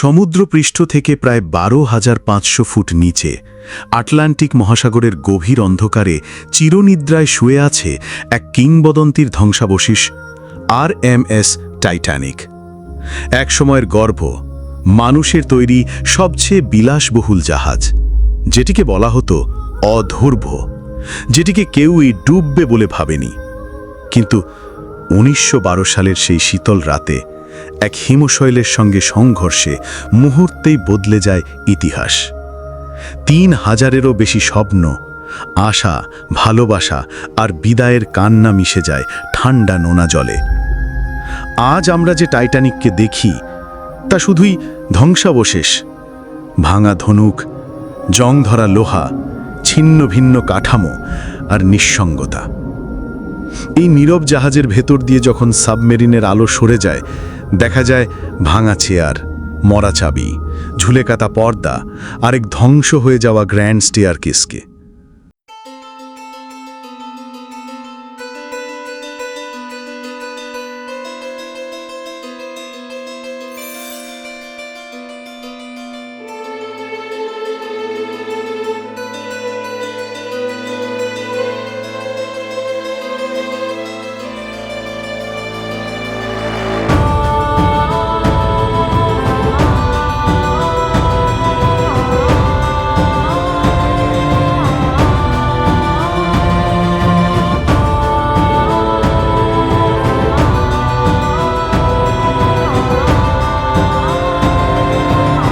সমুদ্রপৃষ্ঠ থেকে প্রায় বারো হাজার পাঁচশো ফুট নিচে, আটলান্টিক মহাসাগরের গভীর অন্ধকারে চিরনিদ্রায় শুয়ে আছে এক কিংবদন্তির ধ্বংসাবশেষ আর এম এস টাইটানিক। এক সময়ের গর্ভ, মানুষের তৈরি সবচেয়ে বিলাসবহুল জাহাজ। যেটিকে বলা হতো অধূর্ভ, যেটিকে কেউই ডুববে বলে ভাবেনি। কিন্তু উনিশশো বারো সালের সেই শীতল রাতে এক হিমশৈলের সঙ্গে সংঘর্ষে মুহূর্তেই বদলে যায় ইতিহাস। তিন হাজারেরও বেশি স্বপ্ন, আশা, ভালোবাসা আর বিদায়ের কান্না মিশে যায় ঠান্ডা নোনা জলে। আজ আমরা যে টাইটানিককে দেখি, তা শুধুই ধ্বংসাবশেষ। ভাঙা ধনুক জং ধরা লোহা, ছিন্ন ভিন্ন কাঠামো আর নিঃসঙ্গতা। এই নীরব জাহাজের ভেতর দিয়ে যখন সাবমেরিনের আলো সরে যায় দেখা যায় ভাঙা চেয়ার, মরা চাবি, ঝুলে কাতা পর্দা, আরেক ধ্বংস হয়ে যাওয়া গ্র্যান্ড স্টেয়ার কেসকে